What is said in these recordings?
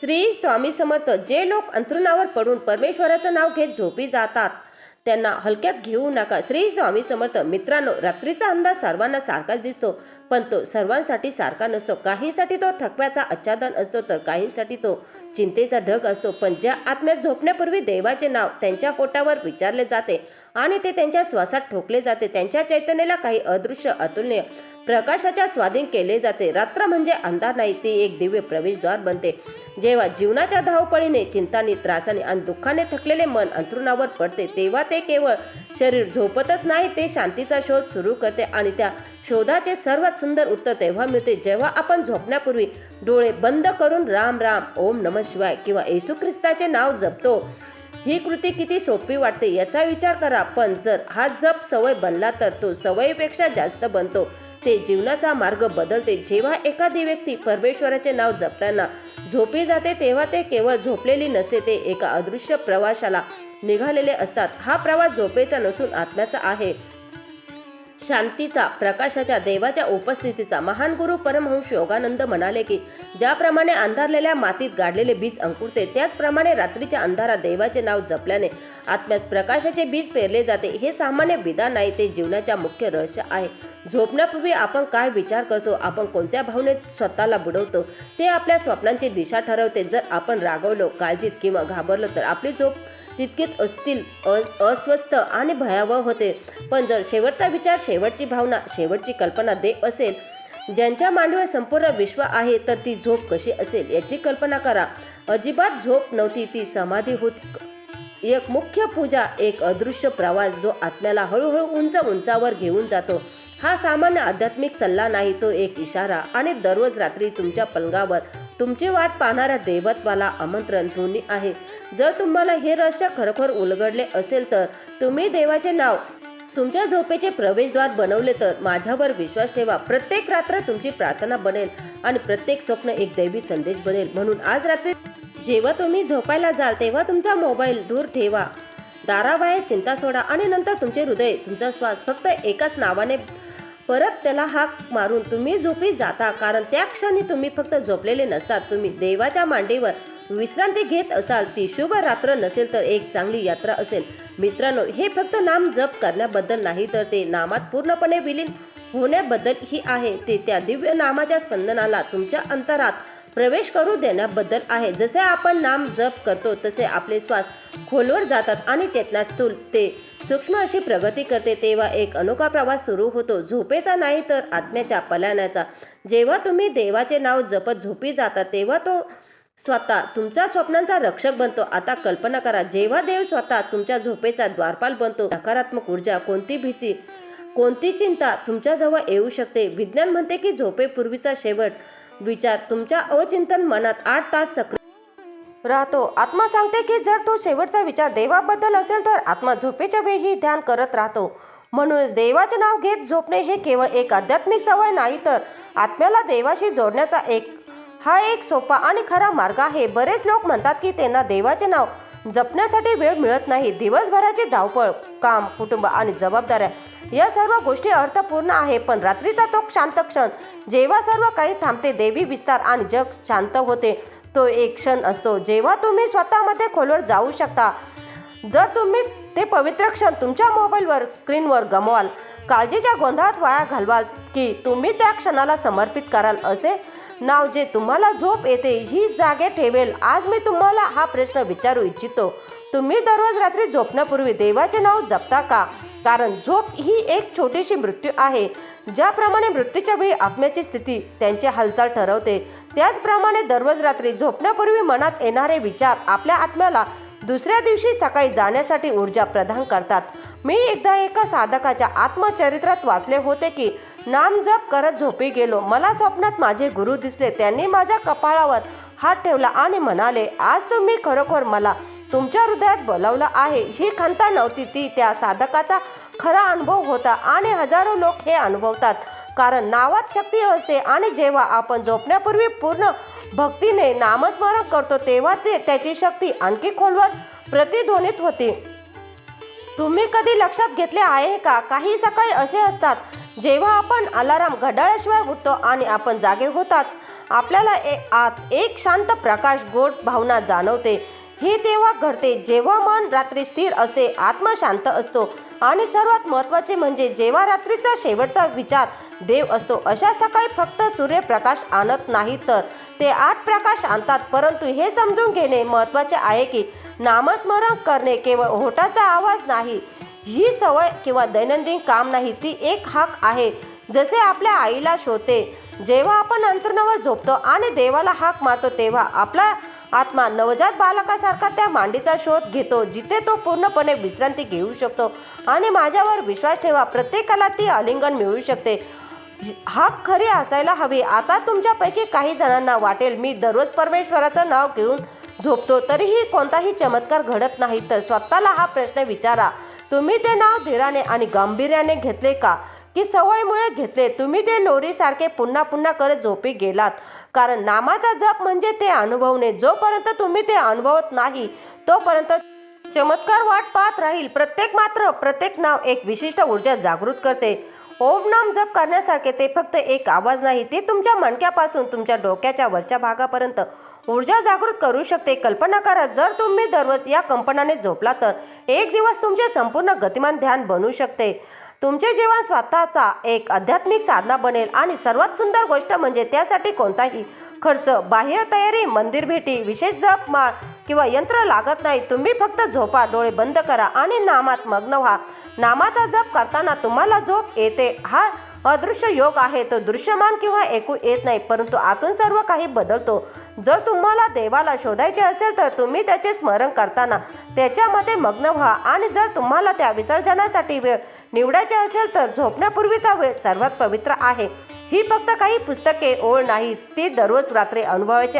श्री स्वामी समर्थ जे लोक अंथरुणावर पडून परमेश्वराचं नाव घेत झोपी जातात त्यांना हलक्यात घेऊ नका. श्री स्वामी समर्थ मित्रांनो रात्रीचा अंदाज सर्वांना सारखाच दिसतो. पण तो सर्वांसाठी सारखा नसतो. काहीसाठी तो थकव्याचा आच्छादन असतो तर काहींसाठी तो चिंतेचा ढग असतो. पण ज्या आत्म्यात झोपण्यापूर्वी देवाचे नाव त्यांच्या पोटावर विचारले जाते आणि ते त्यांच्या श्वासात ठोकले जाते त्यांच्या चैतन्याला काही अदृश्य अतुलनीय प्रकाशाच्या स्वाधीन केले जाते. रात्र म्हणजे अंधार नाही ती एक दिव्य प्रवेशद्वार बनते. जेव्हा जीवनाच्या धावपळीने चिंताने त्रासाने आणि दुःखाने थकलेले मन अंथरुणावर पडते तेव्हा ते केवळ शरीर झोपतच नाही ते शांतीचा शोध सुरू करते आणि त्या शोधाचे सर्वात सुंदर उत्तर तेव्हा मिळते जेव्हा आपण झोपण्यापूर्वी डोळे बंद करून राम राम ओम नम शिवाय किंवा येशू ख्रिस्ताचे नाव जपतो. ही कृती किती सोपी वाटते याचा विचार करा पण जर हा जप सवय बनला तर तो सवयीपेक्षा जास्त बनतो. ते जीवनाचा मार्ग बदलते. जेव्हा एखादी व्यक्ती परमेश्वराचे नाव जपताना झोपी जाते तेव्हा ते केवळ झोपलेली नसते ते एका अदृश्य प्रवाशाला निघालेले असतात. हा प्रवास झोपेचा नसून आत्म्याचा आहे. शांतीचा प्रकाशाच्या देवाच्या उपस्थितीचा महान गुरु परमहंस योगानंद म्हणाले की ज्याप्रमाणे अंधारलेल्या मातीत गाडलेले बीज अंकुरते त्याचप्रमाणे रात्रीच्या अंधारात देवाचे नाव जपल्याने आत्म्यास प्रकाशाचे बीज पेरले जाते. हे सामान्य विधान नाही ते जीवनाच्या मुख्य रहस्य आहे. झोपण्यापूर्वी आपण काय विचार करतो? आपण कोणत्या भावनेत स्वतःला बुडवतो? ते आपल्या स्वप्नांची दिशा ठरवते. जर आपण रागवलो काळजीत किंवा घाबरलो तर आपली झोप तितकीच असतील अस्वस्थ आणि भयावह होते. पण जर शेवटचा विचार शेवटची भावना शेवटची कल्पना देव असेल ज्यांच्या मांडीवर संपूर्ण विश्व आहे तर ती झोप कशी असेल याची कल्पना करा. अजिबात झोप नव्हती ती समाधी होती एक मुख्य पूजा एक अदृश्य प्रवास जो आत्म्याला हळूहळू उंच उंचावर घेऊन जातो. हा सामान्य आध्यात्मिक सल्ला नाही तो एक इशारा आणि दररोज रात्री तुमच्या पलंगावर तुमची वाट पाहणाऱ्या देवत्वाला आमंत्रण ध्वनी आहे. जर तुम्हाला हे रहस्य खरोखर उलगडले असेल तर तुम्ही देवाचे नाव तुमच्या झोपेचे प्रवेशद्वार बनवले तर माझ्यावर विश्वास ठेवा. प्रत्येक रात्र तुमची प्रार्थना बनेल आणि प्रत्येक स्वप्न एक दैवी संदेश बनेल. म्हणून आज रात्री जेव्हा तुम्ही झोपायला जाल तेव्हा तुमचा मोबाईल दूर ठेवा. दाराबाहेर चिंता सोडा आणि नंतर तुमचे हृदय तुमचा श्वास फक्त एकाच नावाने परत त्याला हाक मारून तुम्ही झोपी जाता. कारण त्या क्षणी तुम्ही फक्त झोपलेले नसतात. तुम्ही देवाच्या मांडीवर विश्रांती घेत असाल. ती शुभ रात्र नसेल तर एक चांगली यात्रा असेल. मित्रांनो हे फक्त नाम जप करण्याबद्दल नाही तर ते नामात पूर्णपणे विलीन होण्याबद्दल ही आहे. ते त्या दिव्य नामाच्या स्पंदनाला तुमच्या अंतरात प्रवेश करू देण्याबद्दल आहे. जसे आपण नाम जप करतो तसे आपले श्वास खोलवर जातात आणि चेतनास्थूल ते सूक्ष्म अशी प्रगती करते. तेव्हा एक अनोखा प्रवास सुरू होतो. झोपेचा नाही तर आत्म्याच्या पलायनाचा जेव्हा तुम्ही देवाचे नाव जपत झोपी जाता तेव्हा तो स्वतः तुमच्या स्वप्नांचा रक्षक बनतो. आता कल्पना करा जेव्हा देव स्वतः तुमच्या झोपेचा द्वारपाल बनतो नकारात्मक ऊर्जा कोणती भीती कोणती चिंता तुमच्याजवळ येऊ शकते. विज्ञान म्हणते की झोपेपूर्वीचा शेवट विचार तुमच्या अवचिंतन मनात आठ तास सक्रिय राहतो. आत्मा सांगते की जर तो शेवटचा विचार देवाबद्दल असेल तर आत्मा झोपेच्या वेळी ध्यान करत राहतो. म्हणून देवाचे नाव घेत झोपणे हे केवळ एक आध्यात्मिक सवय नाही तर आत्म्याला देवाशी जोडण्याचा एक हा एक सोपा आणि खरा मार्ग आहे. बरेच लोक म्हणतात की त्यांना देवाचे नाव जपण्यासाठी वेळ मिळत नाही. दिवसभराची धावपळ काम कुटुंब आणि जबाबदाऱ्या या सर्व गोष्टी अर्थपूर्ण आहे. पण रात्रीचा तो शांत क्षण जेव्हा सर्व काही थांबते देवी विस्तार आणि जग शांत होते. तो एक क्षण असतो जेव्हा तुम्ही स्वतःमध्ये खोलवर जाऊ शकता. जर तुम्ही ते पवित्र क्षण तुमच्या मोबाईलवर स्क्रीनवर गमवाल काळजीच्या गोंधळात वाया घालवाल की तुम्ही त्या क्षणाला समर्पित कराल असे नाव जे तुम्हाला झोप येते ही जागे ठेवेल. आज मी तुम्हाला हा प्रश्न विचारू इच्छितो. तुम्ही दररोज रात्री झोपण्यापूर्वी देवाचे नाव जपता का? कारण झोप ही एक छोटीशी मृत्यू आहे. ज्याप्रमाणे मृत्यूच्या वेळी आत्म्याची स्थिती त्यांची हालचाल ठरवते त्याचप्रमाणे दररोज रात्री झोपण्यापूर्वी मनात येणारे विचार आपल्या आत्म्याला दुसऱ्या दिवशी सकाळी जाण्यासाठी ऊर्जा प्रदान करतात. मी एकदा एका साधकाच्या आत्मचरित्रात वाचले होते की नाम जप करत झोपी गेलो. मला स्वप्नात माझे गुरु दिसले. त्यांनी माझ्या कपाळावर हात ठेवला आणि म्हणाले आज तुम्ही खरोखर मला तुमच्या हृदयात बोलावलं आहे. ही खंता नव्हती ती. त्या साधकाचा खरा अनुभव होता आणि हजारो लोक हे अनुभवतात. कारण नावात शक्ती असते आणि जेव्हा आपण झोपण्यापूर्वी पूर्ण भक्तीने नामस्मरण करतो तेव्हा ते त्याची शक्ती आणखी खोलवर प्रतिध्वनित होते. तुम्ही कधी लक्षात घेतले आहे का? काही सकाळी असे असतात जेव्हा आपण अलाराम घड्याळाशिवाय उठतो आणि आपण जागे होताच आपल्याला ए आत एक शांत प्रकाश गोड भावना जाणवते. हे तेव्हा घडते जेव्हा मन रात्री स्थिर असते आत्मा शांत असतो. आणि सर्वात महत्त्वाचे म्हणजे जेव्हा रात्रीचा शेवटचा विचार देव असतो अशा सकाळी फक्त सूर्यप्रकाश आणत नाही तर ते आठ प्रकाश आणतात. परंतु हे समजून घेणे महत्त्वाचे आहे की नामस्मरण करणे केवळ होठाचा आवाज नाही ही सवय किंवा दैनंदिन काम नाही ती एक हाक आहे. जसे आपल्या आईला शोधते जेव्हा आपण अंतरुणावर झोपतो आणि देवाला हाक मारतो तेव्हा आपला आत्मा नवजात बालकासारखा त्या मांडीचा शोध घेतो जिथे तो पूर्णपणे विश्रांती घेऊ शकतो आणि माझ्यावर विश्वास ठेवा प्रत्येकाला ती आलिंगन मिळू शकते. हाक खरी असायला हवी. आता तुमच्यापैकी काही जणांना वाटेल मी दररोज परमेश्वराचं नाव घेऊन झोपतो तरीही कोणताही चमत्कार घडत नाही तर स्वतःला हा प्रश्न विचारा. तुम्ही ते नाव धीराने आणि गांभीर्याने घेतले का? की सवयीमुळे घेतले? तुम्ही ते लोरीसारखे पुन्हा पुन्हा करत झोपी गेलात. कारण नामाचा जप म्हणजे ते अनुभवणे. जोपर्यंत तुम्ही ते अनुभवत नाही तोपर्यंत चमत्कार वाट पाहत राहील. प्रत्येक मात्र प्रत्येक नाव एक विशिष्ट ऊर्जा जागृत करते. ओम नाम जप करण्यासारखे ते फक्त एक आवाज नाही ते तुमच्या मणक्यापासून तुमच्या डोक्याच्या वरच्या भागापर्यंत ऊर्जा जागृत करू शकते. कल्पना करा जर तुम्ही दररोज या कंपनाने झोपला तर एक दिवस तुमचे संपूर्ण गतिमान ध्यान बनू शकते. तुमचे जीवन स्वतःचा एक आध्यात्मिक साधना बनेल आणि सर्वात सुंदर गोष्ट म्हणजे त्यासाठी कोणताही खर्च बाह्य तयारी मंदिर भेटी विशेष जप माळ किंवा यंत्र लागत नाही. तुम्ही फक्त झोपा डोळे बंद करा आणि नामात मग्न व्हा. नामाचा जप करताना तुम्हाला झोप येते. हा अदृश्य योग आहे तो दृश्यमान किंवा ऐकू येत नाही परंतु आतून सर्व काही बदलतो. जर तुम्हाला देवाला शोधायचे असेल तर तुम्ही त्याचे स्मरण करताना त्याच्यामध्ये मग्न व्हा. आणि जर तुम्हाला त्या विसर्जनासाठी वेळ निवडायचे असेल तर झोपण्यापूर्वीचा वेळ सर्वात पवित्र आहे. ही फक्त काही पुस्तके ओळ नाही ती दररोज रात्री अनुभवायची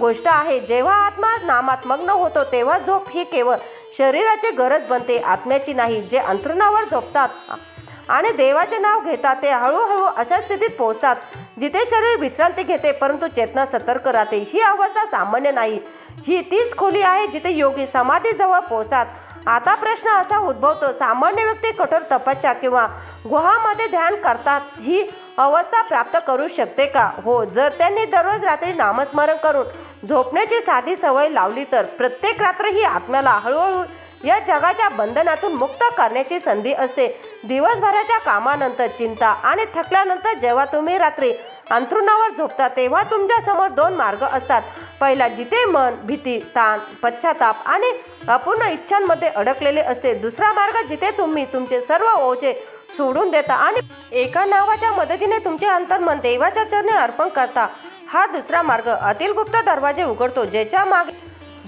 गोष्ट आहे. जेव्हा आत्मा नामात मग्न होतो तेव्हा झोप ही केवळ शरीराची गरज बनते आत्म्याची नाही जे अंथरुणावर झोपतात. आणि देवाचे नाव घेतात ते हळूहळू अशा स्थितीत पोहोचतात जिथे शरीर विश्रांती घेते परंतु चेतना सतर्क राहते. ही अवस्था सामान्य नाही. ही तीच खोली आहे जिथे योगी समाधीजवळ पोहोचतात. आता प्रश्न असा उद्भवतो सामान्य व्यक्ती कठोर तपस्या किंवा गुहामध्ये ध्यान करतात ही अवस्था प्राप्त करू शकते का? हो जर त्यांनी दररोज रात्री नामस्मरण करून झोपण्याची साधी सवय लावली तर प्रत्येक रात्र ही आत्म्याला हळूहळू या जगाच्या बंधनातून मुक्त करण्याची संधी असते. दिवसभराच्या कामानंतर चिंता आणि थकल्यानंतर जेव्हा तुम्ही रात्री अंथरुणावर झोपता तेव्हा तुमच्यासमोर दोन मार्ग असतात. पहिला जिथे मन भीती ताण पश्चाताप आणि अपूर्ण इच्छांमध्ये अडकलेले असते. दुसरा मार्ग जिथे तुम्ही तुमचे सर्व ओझे सोडून देता आणि एका नावाच्या मदतीने तुमचे अंतर्मन देवाच्या चरणी अर्पण करता. हा दुसरा मार्ग अतिल गुप्त दरवाजे उघडतो ज्याच्या मागे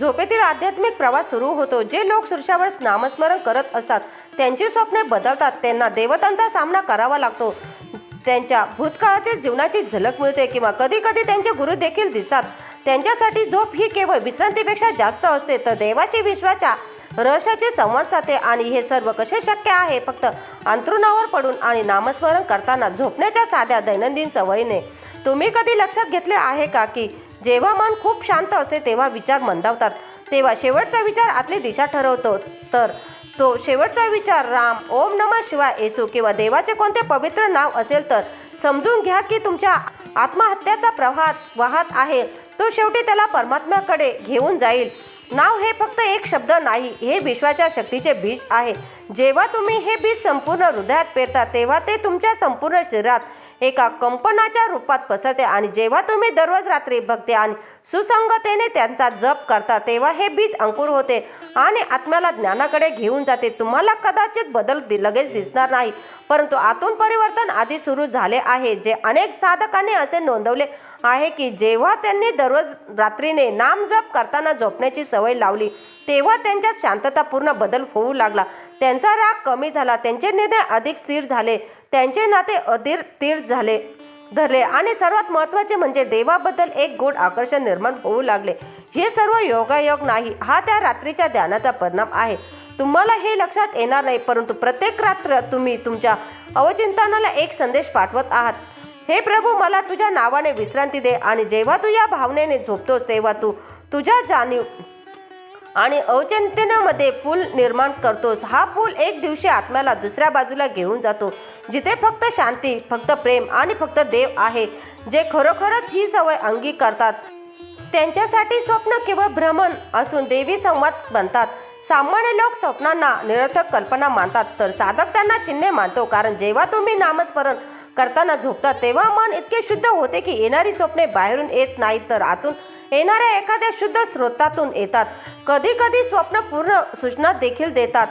झोपेतील आध्यात्मिक प्रवास सुरू होतो. जे लोक सुरशावर नामस्मरण करत असतात त्यांची स्वप्ने बदलतात. त्यांना देवतांचा सामना करावा लागतो. त्यांच्या भूतकाळातील जीवनाची झलक मिळते किंवा कधी कधी त्यांचे गुरु देखील दिसतात. त्यांच्यासाठी झोप ही केवळ विश्रांतीपेक्षा जास्त असते. तर देवाची विश्वाच्या रहस्याचे संवाद साधते आणि हे सर्व कसे शक्य आहे? फक्त अंथरुणावर पडून आणि नामस्मरण करताना झोपण्याच्या साध्या दैनंदिन सवयीने. तुम्ही कधी लक्षात घेतले आहे का की जेव्हा मन खूप शांत असते तेव्हा विचार मंदावतात. तेव्हा शेवटचा विचार आतली दिशा ठरवतो. तर तो शेवटचा विचार राम ओम नमः शिवाय येसू किंवा देवाचे कोणते पवित्र नाव असेल तर समजून घ्या की तुमच्या आत्महत्याचा प्रवाह वाहत आहे. तो शेवटी त्याला परमात्म्याकडे घेऊन जाईल. नाव हे फक्त एक शब्द नाही हे विश्वाच्या शक्तीचे बीज आहे. जेव्हा तुम्ही हे बीज संपूर्ण हृदयात पेरता तेव्हा ते तुमच्या संपूर्ण शरीरात एका कंपनाच्या रूपात पसरते आणि जेव्हा तुम्ही दररोज रात्री भक्ती आणि सुसंगतेने त्यांचा जप करता तेव्हा हे बीज अंकुर होते आणि आत्म्याला ज्ञानाकडे घेऊन जाते. तुम्हाला कदाचित बदल दि- लगेच दिसणार नाही परंतु आतून परिवर्तन आधी सुरू झाले आहे. जे अनेक साधकांनी असे नोंदवले आहे की जेव्हा त्यांनी दररोज रात्रीने नाम जप करताना झोपण्याची सवय लावली तेव्हा त्यांच्यात शांततापूर्ण बदल होऊ लागला. त्यांचा राग कमी झाला त्यांचे निर्णय अधिक स्थिर झाले. त्यांचे नाते अधीर तीर झाले धरले आणि सर्वात महत्त्वाचे म्हणजे देवाबद्दल एक गोड आकर्षण निर्माण होऊ लागले. हे सर्व योगायोग नाही हा त्या रात्रीच्या ध्यानाचा परिणाम आहे. तुम्हाला हे लक्षात येणार नाही परंतु प्रत्येक रात्र तुम्ही तुमच्या अवचिंतनाला एक संदेश पाठवत आहात. हे प्रभू मला तुझ्या नावाने विश्रांती दे आणि जेव्हा तू या भावनेने झोपतोस तेव्हा तू तुझ्या जाणीव आणि अवचिंतनामध्ये पूल निर्माण करतोस. हा पूल एक दिवशी आत्म्याला दुसऱ्या बाजूला घेऊन जातो. जिथे फक्त शांती फक्त प्रेम आणि फक्त देव आहे जे खरोखरच ही सवय अंगी करतात त्यांच्यासाठी स्वप्न केवळ भ्रमण असून देवी संवाद बनतात. सामान्य लोक स्वप्नांना निरर्थक कल्पना मानतात तर साधक त्यांना चिन्हे मानतो. कारण जेव्हा तुम्ही नामस्मरण करताना झोपतात तेव्हा मन इतके शुद्ध होते की येणारी स्वप्ने बाहेरून येत नाहीत. तर आतून येणाऱ्या एखाद्या शुद्ध स्रोतातून येतात. कधी कधी स्वप्न पूर्ण सूचना देखील देतात.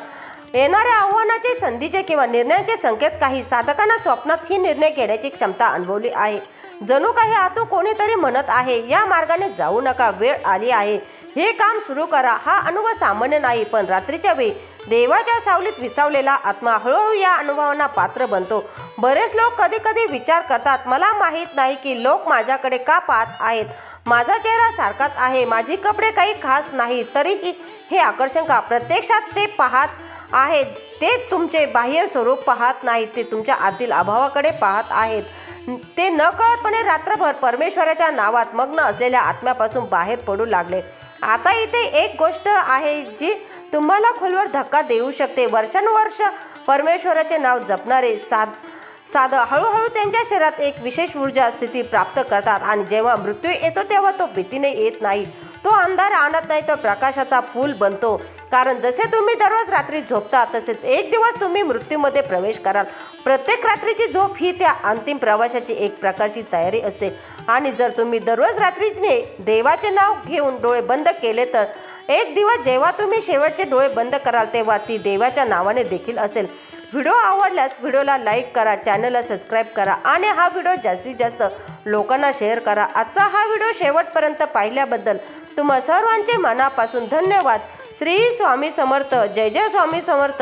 येणाऱ्या आव्हानाचे संधीचे किंवा निर्णयाचे संकेत काही साधकांना स्वप्नात ही निर्णय घेण्याची क्षमता अनुभवली आहे. जणू काही आतून कोणीतरी म्हणत आहे या मार्गाने जाऊ नका वेळ आली आहे. हे काम सुरू करा. हा अनुभव सामान्य नाही पण रात्रीच्या वेळी देवाच्या सावलीत विसावलेला आत्मा हळूहळू या अनुभवांना पात्र बनतो. बरेच लोक कधी कधी विचार करतात मला माहीत नाही की लोक माझ्याकडे का पाहत आहेत. माझा चेहरा सारखाच आहे. माझी कपडे काही खास नाही. तरीही हे आकर्षण का? प्रत्यक्षात ते पाहत आहेत ते तुमचे बाह्य स्वरूप पाहत नाहीत. ते तुमच्या आतील अभावाकडे पाहत आहेत. ते नकळतपणे रात्रभर परमेश्वराच्या नावात मग्न असलेल्या आत्म्यापासून बाहेर पडू लागले. आता इथे एक गोष्ट आहे जी तुम्हाला खोलवर धक्का देऊ शकते. वर्षानुवर्ष परमेश्वराचे नाव जपणारे साध साधं हळूहळू त्यांच्या शरीरात एक विशेष ऊर्जा स्थिती प्राप्त करतात आणि जेव्हा मृत्यू येतो तेव्हा तो भीतीने येत नाही. तो अंधार आणत नाही तर प्रकाशाचा पूल बनतो. कारण जसे तुम्ही दररोज रात्री झोपता तसेच एक दिवस तुम्ही मृत्यूमध्ये प्रवेश कराल. प्रत्येक रात्रीची झोप ही त्या अंतिम प्रवाशाची एक प्रकारची तयारी असते. आणि जर तुम्ही दररोज रात्रीने देवाचे नाव घेऊन डोळे बंद केले तर एक दिवस जेव्हा तुम्ही शेवटचे डोळे बंद कराल तेव्हा ती देवाच्या नावाने देखील असेल. व्हिडिओ आवडल्यास व्हिडिओला लाईक करा चॅनलला सबस्क्राईब करा आणि हा व्हिडिओ जास्तीत जास्त लोकांना शेअर करा. आजचा हा व्हिडिओ शेवटपर्यंत पाहिल्याबद्दल तुम्हा सर्वांचे मनापासून धन्यवाद. श्री स्वामी समर्थ. जय जय स्वामी समर्थ.